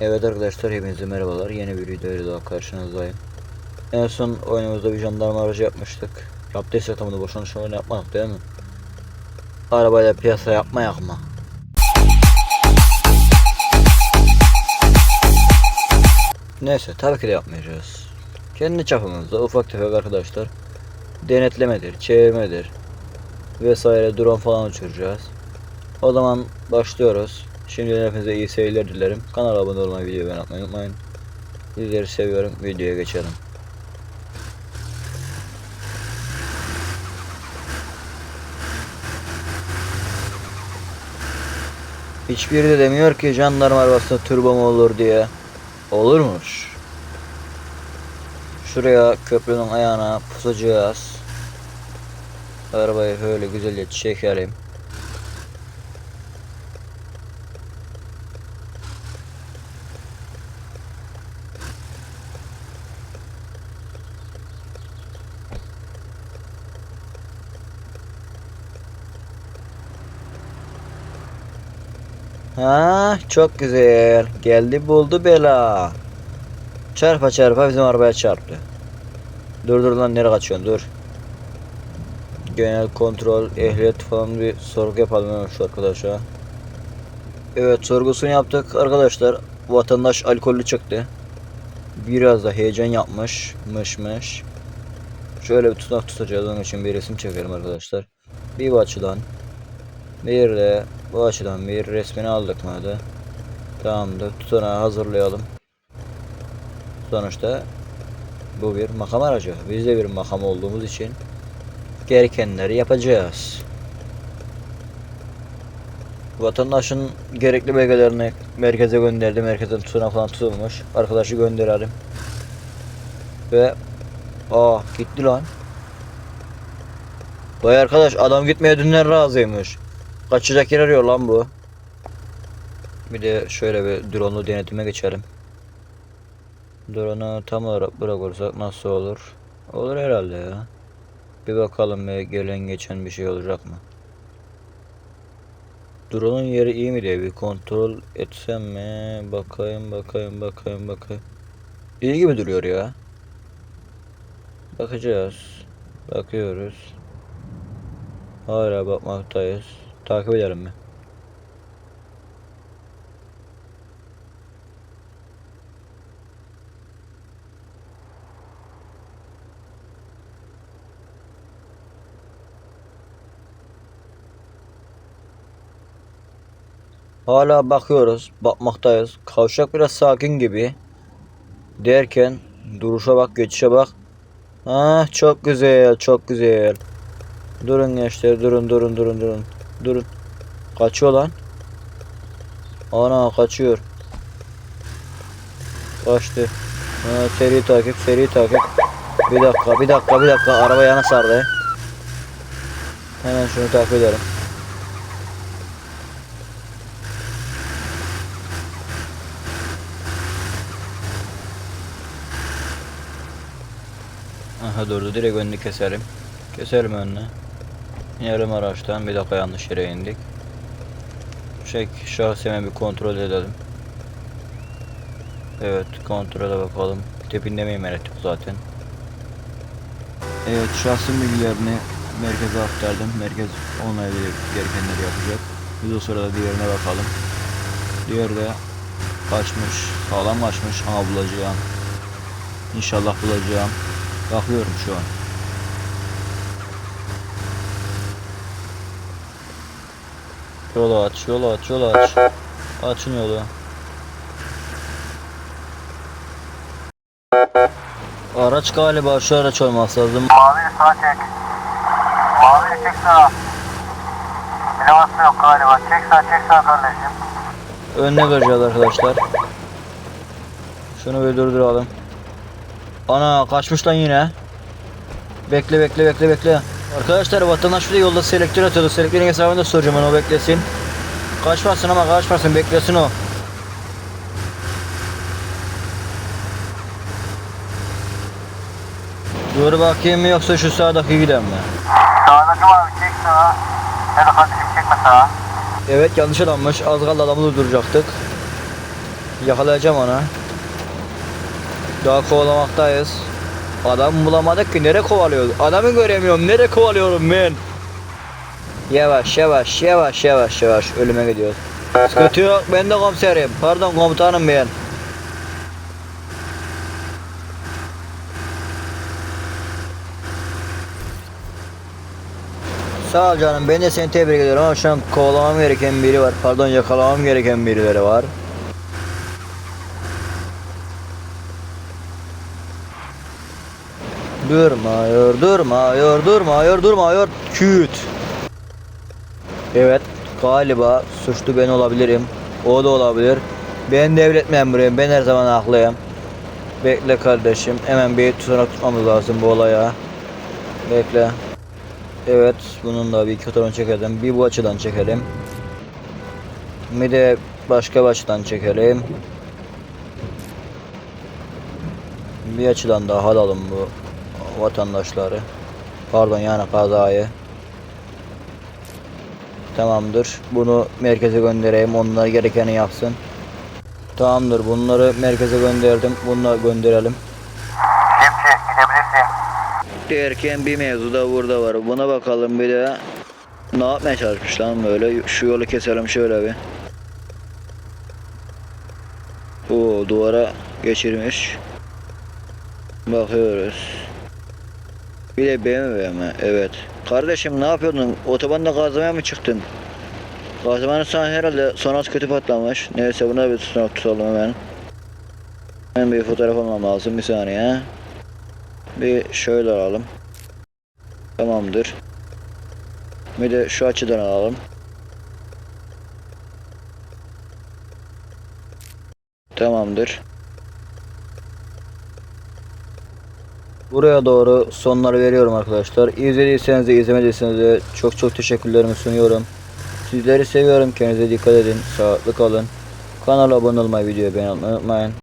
Evet arkadaşlar hepinize merhabalar. Yeni bir videoyla daha karşınızdayım. En son oyunumuzda bir jandarma aracı yapmıştık. Yaptıysa tamını boşuna şu oyunu yapmadık değil mi? Arabayla piyasa yapmayak mı? Neyse tabii ki de yapmayacağız. Kendi çapımızda ufak tefek arkadaşlar denetlemedir, çevirmedir vesaire drone falan uçuracağız. O zaman başlıyoruz. Şimdiden hepinize iyi seyirler dilerim. Kanala abone olmayı, videoyu beğenmeyi unutmayın. Sizleri seviyorum. Videoya geçelim. Hiçbiri de demiyor ki jandarma arabasında turbo mu olur diye. Olurmuş. Şuraya köprünün ayağına pusacağız. Arabayı böyle güzelce çekelim. Ha, çok güzel. Geldi buldu bela. Çarpa çarpa bizim arabaya çarptı. Dur dur lan nereye kaçıyorsun dur. Genel kontrol, ehliyet falan bir sorgu yapalım şu arkadaşa. Evet sorgusunu yaptık arkadaşlar. Vatandaş alkollü çıktı. Biraz da heyecan yapmış. Mış mış. Şöyle bir tutak tutacağız onun için bir resim çekelim arkadaşlar. Bir bu açıdan. Bir de bu açıdan bir resmini aldık mı hadi. Tamamdır. Tutanağı hazırlayalım. Sonuçta bu bir makam aracı. Biz de bir makam olduğumuz için gerekenleri yapacağız. Vatandaşın gerekli belgelerini merkeze gönderdi. Merkezden tutanağı falan tutulmuş. Arkadaşı gönderelim. Ve Aa gitti lan. Vay arkadaş adam gitmeye dünden razıymış. Kaçacak yer arıyor lan bu. Bir de şöyle bir drone'lu denetime geçelim. Drone'u tam olarak bırakırsak nasıl olur? Olur herhalde ya. Bir bakalım bir gelen geçen bir şey olacak mı? Drone'un yeri iyi mi diye bir kontrol etsem mi? Bakayım bakayım bakayım bakayım. İyi gibi duruyor ya. Bakacağız. Bakıyoruz. Hala bakmaktayız. Takip edelim mi? Hala bakıyoruz, bakmaktayız. Kavşak biraz sakin gibi. Derken duruşa bak, geçişe bak. Ah çok güzel, çok güzel. Durun gençler, durun, durun, durun, durun. Durun. Kaçıyor lan. Ana kaçıyor. Kaçtı. Ha, seri takip, seri takip. Bir dakika, bir dakika, bir dakika. Araba yana sardı. Hemen şunu takip edelim. Aha durdu. Direkt önünü keselim. Keselim önünü. İnelim araçtan. Bir dakika yanlış yere indik. Çek şahsı hemen bir kontrol edelim. Evet kontrole bakalım. Tepinde miyim ettik zaten. Evet şahsın bilgilerini merkeze aktardım. Merkez ilgili gerekenleri yapacak. Biz o sırada diğerine bakalım. Diğeri de kaçmış. Sağlam kaçmış ama bulacağım. İnşallah bulacağım. Bakıyorum şu an. Yolu aç, yolu aç, yolu aç. Açın yolu. Araç galiba şu araç olması lazım. Mavi sağ çek. Mavi çek sağa. Plakası yok galiba. Çek sağ çek sağ kardeşim. Önüne göreceğiz arkadaşlar. Şunu bir durduralım. Ana kaçmış lan yine. Bekle bekle bekle bekle. Arkadaşlar vatandaş bir yolda selektör atıyordu. Selektörün hesabını da soracağım ona o beklesin. Kaçmasın ama kaçmasın beklesin o. Dur bakayım mı yoksa şu sağdaki giden mi? Sağdaki mavi çek sağa. Hadi kardeşim çekme sağa. Evet yanlış adammış. Az kaldı adamı durduracaktık. Yakalayacağım onu. Daha kovalamaktayız. Adam bulamadık ki nereye kovalıyoruz? Adamı göremiyorum. Nereye kovalıyorum ben? Yavaş yavaş yavaş yavaş yavaş ölüme gidiyoruz. Sıkıntı yok ben de komiserim. Pardon komutanım ben. Sağ ol canım ben de seni tebrik ediyorum ama şu an kovalamam gereken biri var. Pardon yakalamam gereken birileri var. Durmuyor, durmuyor, durmuyor, durmuyor. Küt. Evet, galiba suçlu ben olabilirim. O da olabilir. Ben devlet memuruyum. Ben her zaman haklıyım. Bekle kardeşim. Hemen bir tutanak tutmamız lazım bu olaya. Bekle. Evet, bunun da bir fotoğrafını çekelim. Bir bu açıdan çekelim. Bir de başka bir açıdan çekelim. Bir açıdan daha alalım bu vatandaşları. Pardon yani kazayı. Tamamdır. Bunu merkeze göndereyim. Onlar gerekeni yapsın. Tamamdır. Bunları merkeze gönderdim. Bunları gönderelim. Cipçi gidebilirsin. Derken bir mevzu da burada var. Buna bakalım bir de. Ne yapmaya çalışmış lan böyle? Şu yolu keselim şöyle bir. Oo duvara geçirmiş. Bakıyoruz. Bir de BMW mi? Evet. Kardeşim ne yapıyordun? Otobanda gazlamaya mı çıktın? Gazlamanın sana herhalde sonrası kötü patlamış. Neyse buna bir tutunak tutalım hemen. Hemen bir fotoğraf almam lazım bir saniye. Bir şöyle alalım. Tamamdır. Bir de şu açıdan alalım. Tamamdır. Buraya doğru sonları veriyorum arkadaşlar. İzlediyseniz de izlemediyseniz de çok çok teşekkürlerimi sunuyorum. Sizleri seviyorum. Kendinize dikkat edin. Sağlıklı kalın. Kanala abone olmayı, videoyu beğenmeyi unutmayın.